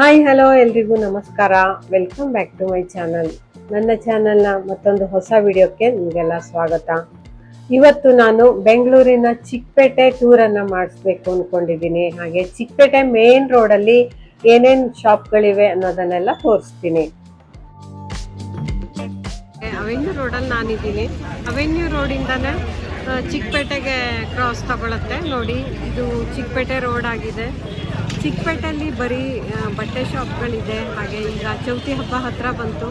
Hi hello ಎಲ್ರಿಗೂ ನಮಸ್ಕಾರ. Welcome back to my channel ನನ್ನ ಚಾನಲ್ನ ಮತ್ತೊಂದು ಹೊಸ ವಿಡಿಯೋಕ್ಕೆ ನಿಮಗೆಲ್ಲ ಸ್ವಾಗತ. ಇವತ್ತು ನಾನು ಬೆಂಗಳೂರಿನ ಚಿಕ್ಕಪೇಟೆ ಟೂರನ್ನು ಮಾಡಿಸ್ಬೇಕು ಅಂದ್ಕೊಂಡಿದ್ದೀನಿ ಹಾಗೆ ಚಿಕ್ಕಪೇಟೆ ಮೇನ್ ರೋಡಲ್ಲಿ ಏನೇನು ಶಾಪ್ಗಳಿವೆ ಅನ್ನೋದನ್ನೆಲ್ಲ ತೋರಿಸ್ತೀನಿ. ಅವೆನ್ಯೂ ರೋಡಲ್ಲಿ ನಾನಿದ್ದೀನಿ. ಅವೆನ್ಯೂ ರೋಡಿಂದನೇ ಚಿಕ್ಕಪೇಟೆಗೆ ಕ್ರಾಸ್ ತಗೊಳತ್ತೆ. ನೋಡಿ, ಇದು ಚಿಕ್ಕಪೇಟೆ ರೋಡ್ ಆಗಿದೆ. ಚಿಕ್ಕಪೇಟೆಯಲ್ಲಿ ಬರೀ ಬಟ್ಟೆ ಶಾಪ್ಗಳಿದೆ. ಹಾಗೆ ಈಗ ಚೌತಿ ಹಬ್ಬ ಹತ್ತಿರ ಬಂತು.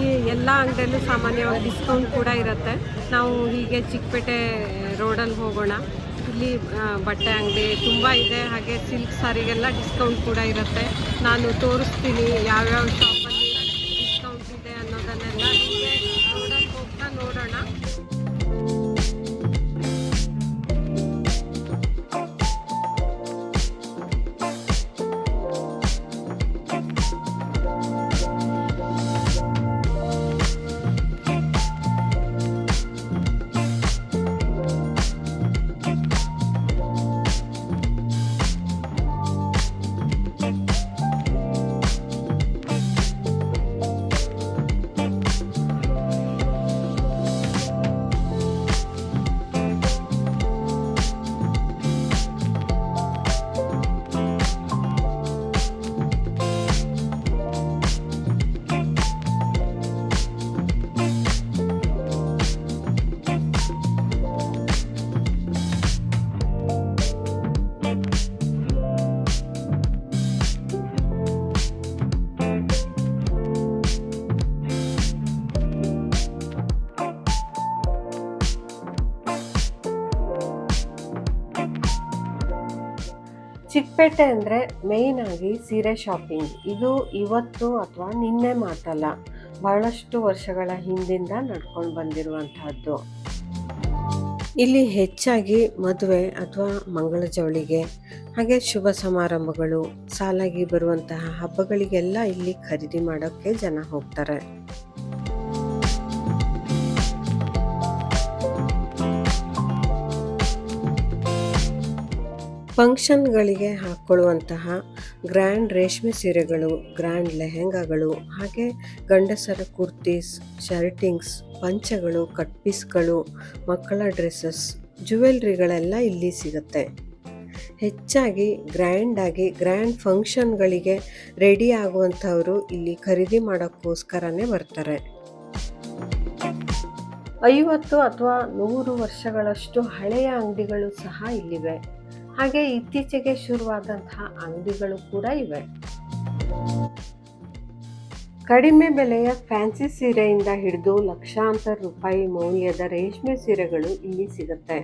ಈ ಎಲ್ಲ ಅಂಗಡಿಯಲ್ಲೂ ಸಾಮಾನ್ಯವಾಗಿ ಡಿಸ್ಕೌಂಟ್ ಕೂಡ ಇರುತ್ತೆ. ನಾವು ಹೀಗೆ ಚಿಕ್ಕಪೇಟೆ ರೋಡಲ್ಲಿ ಹೋಗೋಣ. ಇಲ್ಲಿ ಬಟ್ಟೆ ಅಂಗಡಿ ತುಂಬ ಇದೆ. ಹಾಗೆ ಸಿಲ್ಕ್ ಸಾರಿಗೆಲ್ಲ ಡಿಸ್ಕೌಂಟ್ ಕೂಡ ಇರುತ್ತೆ. ನಾನು ತೋರಿಸ್ತೀನಿ ಯಾವ್ಯಾವ ಶಾಪಲ್ಲಿ ಚಿಕ್ಕಪೇಟೆ ಅಂದರೆ ಮೇಯ್ನ್ ಆಗಿ ಸೀರೆ ಶಾಪಿಂಗ್ ಇದು ಇವತ್ತು ಅಥವಾ ನಿನ್ನೆ ಮಾತಲ್ಲ ಬಹಳಷ್ಟು ವರ್ಷಗಳ ಹಿಂದಿಂದ ನಡ್ಕೊಂಡು ಬಂದಿರುವಂತಹದ್ದು. ಇಲ್ಲಿ ಹೆಚ್ಚಾಗಿ ಮದುವೆ ಅಥವಾ ಮಂಗಳ ಜವಳಿಗೆ, ಹಾಗೆ ಶುಭ ಸಮಾರಂಭಗಳು, ಸಾಲಾಗಿ ಬರುವಂತಹ ಹಬ್ಬಗಳಿಗೆಲ್ಲ ಇಲ್ಲಿ ಖರೀದಿ ಮಾಡೋಕ್ಕೆ ಜನ ಹೋಗ್ತಾರೆ. ಫಂಕ್ಷನ್ಗಳಿಗೆ ಹಾಕ್ಕೊಳ್ಳುವಂತಹ ಗ್ರ್ಯಾಂಡ್ ರೇಷ್ಮೆ ಸೀರೆಗಳು, ಗ್ರ್ಯಾಂಡ್ ಲೆಹೆಂಗಾಗಳು, ಹಾಗೆ ಗಂಡಸರ ಕುರ್ತೀಸ್, ಶರ್ಟಿಂಗ್ಸ್, ಪಂಚಗಳು, ಕಟ್ ಪೀಸ್ಗಳು, ಮಕ್ಕಳ ಡ್ರೆಸ್ಸಸ್, ಜುವೆಲ್ರಿಗಳೆಲ್ಲ ಇಲ್ಲಿ ಸಿಗುತ್ತೆ. ಹೆಚ್ಚಾಗಿ ಗ್ರ್ಯಾಂಡಾಗಿ ಗ್ರ್ಯಾಂಡ್ ಫಂಕ್ಷನ್ಗಳಿಗೆ ರೆಡಿ ಆಗುವಂಥವರು ಇಲ್ಲಿ ಖರೀದಿ ಮಾಡೋಕ್ಕೋಸ್ಕರನೇ ಬರ್ತಾರೆ. ಐವತ್ತು ಅಥವಾ ನೂರು ವರ್ಷಗಳಷ್ಟು ಹಳೆಯ ಅಂಗಡಿಗಳು ಸಹ ಇಲ್ಲಿವೆ. ಹಾಗೆ ಇತ್ತೀಚೆಗೆ ಶುರುವಾದಂತಹ ಅಂಗಡಿಗಳು ಕೂಡ ಇವೆ. ಕಡಿಮೆ ಬೆಲೆಯ ಫ್ಯಾನ್ಸಿ ಸೀರೆಯಿಂದ ಹಿಡಿದು ಲಕ್ಷಾಂತರ ರೂಪಾಯಿ ಮೌಲ್ಯದ ರೇಷ್ಮೆ ಸೀರೆಗಳು ಇಲ್ಲಿ ಸಿಗುತ್ತೆ.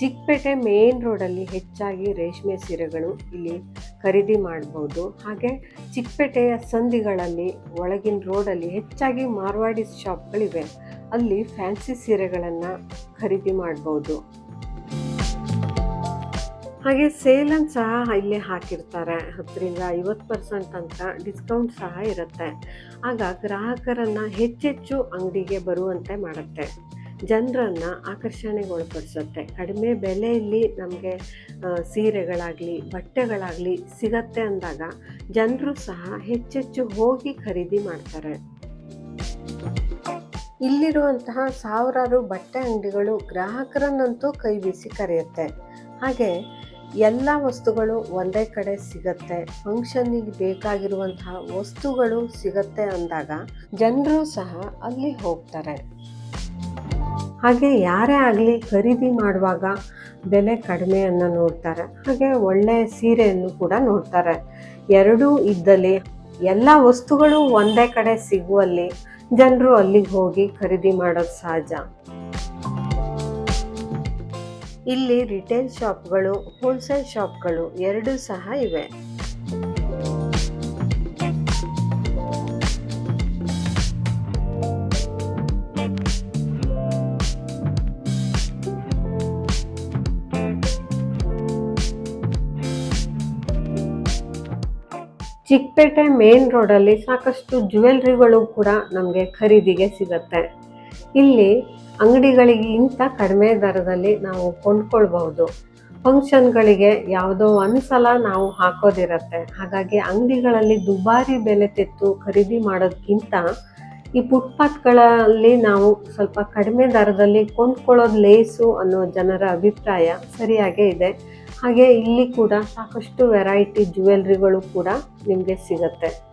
ಚಿಕ್ಕಪೇಟೆ ಮೇನ್ ರೋಡಲ್ಲಿ ಹೆಚ್ಚಾಗಿ ರೇಷ್ಮೆ ಸೀರೆಗಳು ಇಲ್ಲಿ ಖರೀದಿ ಮಾಡ್ಬೋದು. ಹಾಗೆ ಚಿಕ್ಕಪೇಟೆಯ ಸಂಧಿಗಳಲ್ಲಿ ಒಳಗಿನ ರೋಡಲ್ಲಿ ಹೆಚ್ಚಾಗಿ ಮಾರ್ವಾಡಿ ಶಾಪ್ಗಳಿವೆ. ಅಲ್ಲಿ ಫ್ಯಾನ್ಸಿ ಸೀರೆಗಳನ್ನು ಖರೀದಿ ಮಾಡ್ಬೋದು. ಹಾಗೆ ಸೇಲನ್ನು ಸಹ ಇಲ್ಲೇ ಹಾಕಿರ್ತಾರೆ. ಹತ್ತರಿಂದ ಐವತ್ತು ಪರ್ಸೆಂಟ್ ಅಂತ ಡಿಸ್ಕೌಂಟ್ ಸಹ ಇರುತ್ತೆ. ಆಗ ಗ್ರಾಹಕರನ್ನು ಹೆಚ್ಚೆಚ್ಚು ಅಂಗಡಿಗೆ ಬರುವಂತೆ ಮಾಡುತ್ತೆ. ಜನರನ್ನು ಆಕರ್ಷಣೆಗೊಳಪಡಿಸುತ್ತೆ. ಕಡಿಮೆ ಬೆಲೆಯಲ್ಲಿ ನಮಗೆ ಸೀರೆಗಳಾಗಲಿ, ಬಟ್ಟೆಗಳಾಗಲಿ ಸಿಗತ್ತೆ ಅಂದಾಗ ಜನರು ಸಹ ಹೆಚ್ಚೆಚ್ಚು ಹೋಗಿ ಖರೀದಿ ಮಾಡ್ತಾರೆ. ಇಲ್ಲಿರುವಂತಹ ಸಾವಿರಾರು ಬಟ್ಟೆ ಅಂಗಡಿಗಳು ಗ್ರಾಹಕರನ್ನಂತೂ ಕೈ ಬೀಸಿ ಕರೆಯುತ್ತೆ. ಹಾಗೆ ಎಲ್ಲ ವಸ್ತುಗಳು ಒಂದೇ ಕಡೆ ಸಿಗತ್ತೆ. ಫಂಕ್ಷನ್ನಿಗೆ ಬೇಕಾಗಿರುವಂತಹ ವಸ್ತುಗಳು ಸಿಗತ್ತೆ ಅಂದಾಗ ಜನರು ಸಹ ಅಲ್ಲಿ ಹೋಗ್ತಾರೆ. ಹಾಗೆ ಯಾರೇ ಆಗಲಿ ಖರೀದಿ ಮಾಡುವಾಗ ಬೆಲೆ ಕಡಿಮೆಯನ್ನು ನೋಡ್ತಾರೆ. ಹಾಗೆ ಒಳ್ಳೆಯ ಸೀರೆಯನ್ನು ಕೂಡ ನೋಡ್ತಾರೆ. ಎರಡೂ ಇದ್ದಲ್ಲಿ ಎಲ್ಲ ವಸ್ತುಗಳು ಒಂದೇ ಕಡೆ ಸಿಗುವಲ್ಲಿ ಜನರು ಅಲ್ಲಿಗೆ ಹೋಗಿ ಖರೀದಿ ಮಾಡೋದು ಸಹಜ. ಇಲ್ಲಿ ರಿಟೇಲ್ ಶಾಪ್ಗಳು ಹೋಲ್ಸೇಲ್ ಶಾಪ್ಗಳು ಎರಡೂ ಸಹ ಇವೆ. ಚಿಕ್ಕಪೇಟೆ ಮೇನ್ ರೋಡಲ್ಲಿ ಸಾಕಷ್ಟು ಜ್ಯುವೆಲ್ರಿಗಳು ಕೂಡ ನಮಗೆ ಖರೀದಿಗೆ ಸಿಗತ್ತೆ. ಇಲ್ಲಿ ಅಂಗಡಿಗಳಿಗಿಂತ ಕಡಿಮೆ ದರದಲ್ಲಿ ನಾವು ಕೊಂಡ್ಕೊಳ್ಬಹುದು. ಫಂಕ್ಷನ್ಗಳಿಗೆ ಯಾವುದೋ ಒಂದು ಸಲ ನಾವು ಹಾಕೋದಿರತ್ತೆ. ಹಾಗಾಗಿ ಅಂಗಡಿಗಳಲ್ಲಿ ದುಬಾರಿ ಬೆಲೆ ತೆತ್ತು ಖರೀದಿ ಮಾಡೋದಕ್ಕಿಂತ ಈ ಫುಟ್ಪಾತ್ಗಳಲ್ಲಿ ನಾವು ಸ್ವಲ್ಪ ಕಡಿಮೆ ದರದಲ್ಲಿ ಕೊಂಡ್ಕೊಳ್ಳೋದು ಲೇಸು ಅನ್ನೋ ಜನರ ಅಭಿಪ್ರಾಯ ಸರಿಯಾಗೇ ಇದೆ. ಹಾಗೆ ಇಲ್ಲಿ ಕೂಡ ಸಾಕಷ್ಟು ವೆರೈಟಿ ಜ್ಯುವೆಲ್ರಿಗಳು ಕೂಡ ನಿಮಗೆ ಸಿಗತ್ತೆ.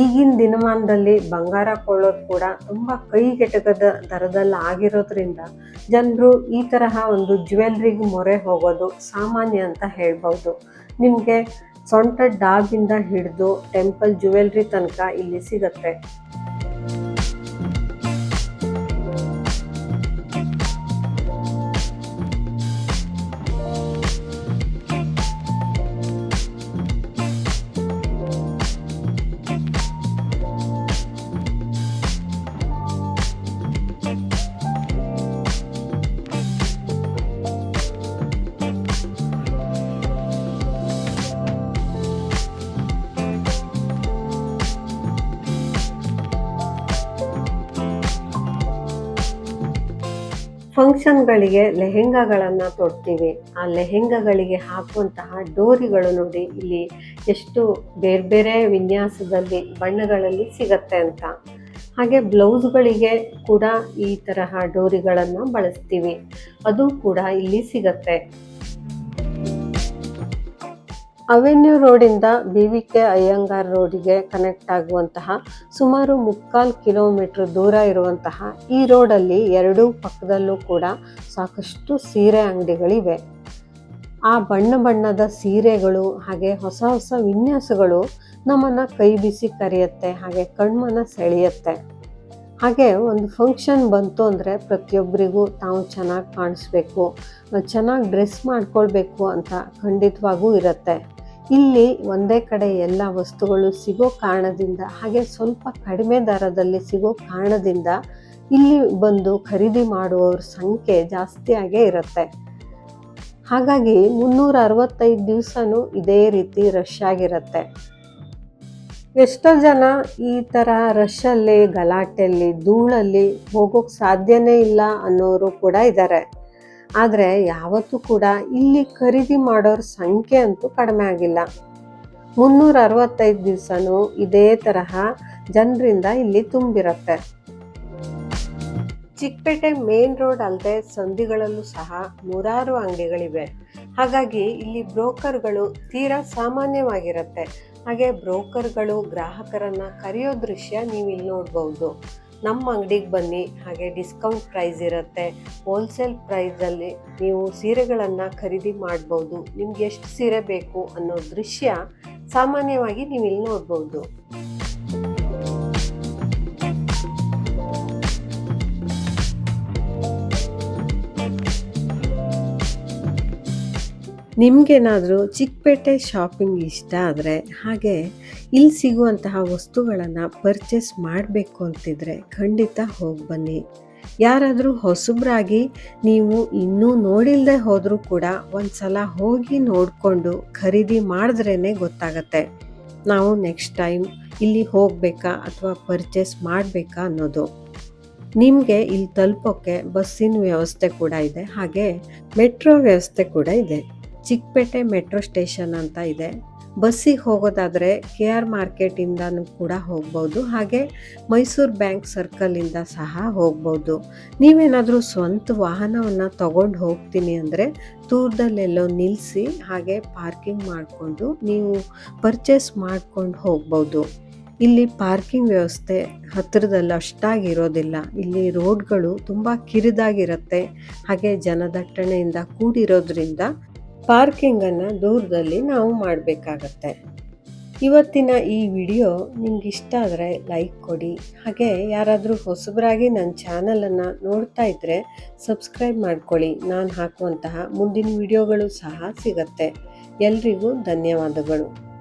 ಈಗಿನ ದಿನಮಾನದಲ್ಲಿ ಬಂಗಾರ ಕೊಳ್ಳೋದು ಕೂಡ ತುಂಬ ಕೈಗೆಟಕದ ದರದಲ್ಲಿ ಆಗಿರೋದ್ರಿಂದ ಜನರು ಈ ತರಹ ಒಂದು ಜ್ಯುವೆಲ್ರಿಗೆ ಮೊರೆ ಹೋಗೋದು ಸಾಮಾನ್ಯ ಅಂತ ಹೇಳ್ಬೋದು. ನಿಮಗೆ ಸೊಂಟ ಡಾಬಿಂದ ಹಿಡಿದು ಟೆಂಪಲ್ ಜ್ಯುವೆಲ್ರಿ ತನಕ ಇಲ್ಲಿ ಸಿಗತ್ತೆ. ಫಂಕ್ಷನ್ಗಳಿಗೆ ಲೆಹೆಂಗಾಗಳನ್ನು ತೊಡ್ತೀವಿ. ಆ ಲೆಹೆಂಗಾಗಳಿಗೆ ಹಾಕುವಂತಹ ಡೋರಿಗಳು ನೋಡಿ ಇಲ್ಲಿ ಎಷ್ಟು ಬೇರೆ ಬೇರೆ ವಿನ್ಯಾಸದಲ್ಲಿ ಬಣ್ಣಗಳಲ್ಲಿ ಸಿಗತ್ತೆ ಅಂತ. ಹಾಗೆ ಬ್ಲೌಸ್ಗಳಿಗೆ ಕೂಡ ಈ ತರಹ ಡೋರಿಗಳನ್ನು ಬಳಸ್ತೀವಿ. ಅದು ಕೂಡ ಇಲ್ಲಿ ಸಿಗತ್ತೆ. ಅವೆನ್ಯೂ ರೋಡಿಂದ ಬಿ ವಿ ಕೆ ಅಯ್ಯಂಗಾರ್ ರೋಡಿಗೆ ಕನೆಕ್ಟ್ ಆಗುವಂತಹ ಸುಮಾರು ಮುಕ್ಕಾಲು ಕಿಲೋಮೀಟರ್ ದೂರ ಇರುವಂತಹ ಈ ರೋಡಲ್ಲಿ ಎರಡೂ ಪಕ್ಕದಲ್ಲೂ ಕೂಡ ಸಾಕಷ್ಟು ಸೀರೆ ಅಂಗಡಿಗಳಿವೆ. ಆ ಬಣ್ಣ ಬಣ್ಣದ ಸೀರೆಗಳು ಹಾಗೆ ಹೊಸ ಹೊಸ ವಿನ್ಯಾಸಗಳು ನಮ್ಮನ್ನು ಕೈ ಬಿಸಿ ಕರೆಯುತ್ತೆ, ಹಾಗೆ ಕಣ್ಮನ ಸೆಳೆಯುತ್ತೆ. ಹಾಗೆ ಒಂದು ಫಂಕ್ಷನ್ ಬಂತು ಅಂದರೆ ಪ್ರತಿಯೊಬ್ಬರಿಗೂ ತಾವು ಚೆನ್ನಾಗಿ ಕಾಣಿಸ್ಬೇಕು, ಚೆನ್ನಾಗಿ ಡ್ರೆಸ್ ಮಾಡ್ಕೊಳ್ಬೇಕು ಅಂತ ಖಂಡಿತವಾಗೂ ಇರುತ್ತೆ. ಇಲ್ಲಿ ಒಂದೇ ಕಡೆ ಎಲ್ಲ ವಸ್ತುಗಳು ಸಿಗೋ ಕಾರಣದಿಂದ, ಹಾಗೆ ಸ್ವಲ್ಪ ಕಡಿಮೆ ದರದಲ್ಲಿ ಸಿಗೋ ಕಾರಣದಿಂದ ಇಲ್ಲಿ ಬಂದು ಖರೀದಿ ಮಾಡುವವ್ರ ಸಂಖ್ಯೆ ಜಾಸ್ತಿಯಾಗೇ ಇರುತ್ತೆ. ಹಾಗಾಗಿ ಮುನ್ನೂರ ಅರವತ್ತೈದು ದಿವಸನೂ ಇದೇ ರೀತಿ ರಶ್ ಆಗಿರುತ್ತೆ. ಎಷ್ಟೋ ಜನ ಈ ಥರ ರಶಲ್ಲಿ ಗಲಾಟೆಯಲ್ಲಿ, ಧೂಳಲ್ಲಿ ಹೋಗೋಕ್ಕೆ ಸಾಧ್ಯನೇ ಇಲ್ಲ ಅನ್ನೋರು ಕೂಡ ಇದ್ದಾರೆ. ಆದರೆ ಯಾವತ್ತೂ ಕೂಡ ಇಲ್ಲಿ ಖರೀದಿ ಮಾಡೋರ ಸಂಖ್ಯೆ ಅಂತೂ ಕಡಿಮೆ ಆಗಿಲ್ಲ. ಮುನ್ನೂರ ಅರವತ್ತೈದು ದಿವಸನೂ ಇದೇ ತರಹ ಜನರಿಂದ ಇಲ್ಲಿ ತುಂಬಿರುತ್ತೆ. ಚಿಕ್ಕಪೇಟೆ ಮೇನ್ ರೋಡ್ ಅಲ್ಲದೆ ಸಂಧಿಗಳಲ್ಲೂ ಸಹ ನೂರಾರು ಅಂಗಡಿಗಳಿವೆ. ಹಾಗಾಗಿ ಇಲ್ಲಿ ಬ್ರೋಕರ್ಗಳು ತೀರಾ ಸಾಮಾನ್ಯವಾಗಿರುತ್ತೆ. ಹಾಗೆ ಬ್ರೋಕರ್ಗಳು ಗ್ರಾಹಕರನ್ನು ಕರೆಯೋ ದೃಶ್ಯ ನೀವು ಇಲ್ಲಿ ನೋಡ್ಬೋದು. ನಮ್ಮ ಅಂಗಡಿಗೆ ಬನ್ನಿ, ಹಾಗೆ ಡಿಸ್ಕೌಂಟ್ ಪ್ರೈಸ್ ಇರುತ್ತೆ. ಹೋಲ್ಸೇಲ್ ಪ್ರೈಸಲ್ಲಿ ನೀವು ಸೀರೆಗಳನ್ನು ಖರೀದಿ ಮಾಡ್ಬೋದು. ನಿಮ್ಗೆ ಎಷ್ಟು ಸೀರೆ ಬೇಕು ಅನ್ನೋ ದೃಶ್ಯ ಸಾಮಾನ್ಯವಾಗಿ ನೀವು ಇಲ್ಲಿ ನೋಡ್ಬೋದು. ನಿಮಗೇನಾದರೂ ಚಿಕ್ಕಪೇಟೆ ಶಾಪಿಂಗ್ ಇಷ್ಟ ಆದರೆ ಹಾಗೆ ಇಲ್ಲಿ ಸಿಗುವಂತಹ ವಸ್ತುಗಳನ್ನು ಪರ್ಚೇಸ್ ಮಾಡಬೇಕು ಅಂತಿದ್ರೆ ಖಂಡಿತ ಹೋಗಿ ಬನ್ನಿ. ಯಾರಾದರೂ ಹೊಸಬ್ರಾಗಿ ನೀವು ಇನ್ನೂ ನೋಡಿಲ್ಲದೆ ಹೋದರೂ ಕೂಡ ಒಂದು ಸಲ ಹೋಗಿ ನೋಡಿಕೊಂಡು ಖರೀದಿ ಮಾಡಿದ್ರೇ ಗೊತ್ತಾಗತ್ತೆ. ನಾವು ನೆಕ್ಸ್ಟ್ ಟೈಮ್ ಇಲ್ಲಿ ಹೋಗಬೇಕಾ ಅಥವಾ ಪರ್ಚೇಸ್ ಮಾಡಬೇಕಾ ಅನ್ನೋದು. ನಿಮಗೆ ಇಲ್ಲಿ ತಲುಪೋಕ್ಕೆ ಬಸ್ಸಿನ ವ್ಯವಸ್ಥೆ ಕೂಡ ಇದೆ, ಹಾಗೆ ಮೆಟ್ರೋ ವ್ಯವಸ್ಥೆ ಕೂಡ ಇದೆ. ಚಿಕ್ಕಪೇಟೆ ಮೆಟ್ರೋ ಸ್ಟೇಷನ್ ಅಂತ ಇದೆ. ಬಸ್ಸಿಗೆ ಹೋಗೋದಾದರೆ ಕೆ ಆರ್ ಮಾರ್ಕೆಟಿಂದನೂ ಕೂಡ ಹೋಗ್ಬೋದು. ಹಾಗೆ ಮೈಸೂರು ಬ್ಯಾಂಕ್ ಸರ್ಕಲಿಂದ ಸಹ ಹೋಗ್ಬೋದು. ನೀವೇನಾದರೂ ಸ್ವಂತ ವಾಹನವನ್ನು ತಗೊಂಡು ಹೋಗ್ತೀನಿ ಅಂದರೆ ದೂರದಲ್ಲೆಲ್ಲೋ ನಿಲ್ಲಿಸಿ ಹಾಗೆ ಪಾರ್ಕಿಂಗ್ ಮಾಡಿಕೊಂಡು ನೀವು ಪರ್ಚೇಸ್ ಮಾಡ್ಕೊಂಡು ಹೋಗ್ಬೋದು. ಇಲ್ಲಿ ಪಾರ್ಕಿಂಗ್ ವ್ಯವಸ್ಥೆ ಹತ್ತಿರದಲ್ಲಿ ಅಷ್ಟಾಗಿರೋದಿಲ್ಲ. ಇಲ್ಲಿ ರೋಡ್ಗಳು ತುಂಬ ಕಿರಿದಾಗಿರುತ್ತೆ. ಹಾಗೆ ಜನದಟ್ಟಣೆಯಿಂದ ಕೂಡಿರೋದ್ರಿಂದ ಪಾರ್ಕಿಂಗನ್ನು ದೂರದಲ್ಲಿ ನಾವು ಮಾಡಬೇಕಾಗತ್ತೆ. ಇವತ್ತಿನ ಈ ವಿಡಿಯೋ ನಿಮ್ಗೆ ಇಷ್ಟ ಆದರೆ ಲೈಕ್ ಕೊಡಿ. ಹಾಗೆ ಯಾರಾದರೂ ಹೊಸಬರಾಗಿ ನನ್ನ ಚಾನಲನ್ನು ನೋಡ್ತಾ ಇದ್ದರೆ ಸಬ್ಸ್ಕ್ರೈಬ್ ಮಾಡ್ಕೊಳ್ಳಿ. ನಾನು ಹಾಕುವಂತಹ ಮುಂದಿನ ವಿಡಿಯೋಗಳು ಸಹ ಸಿಗತ್ತೆ. ಎಲ್ರಿಗೂ ಧನ್ಯವಾದಗಳು.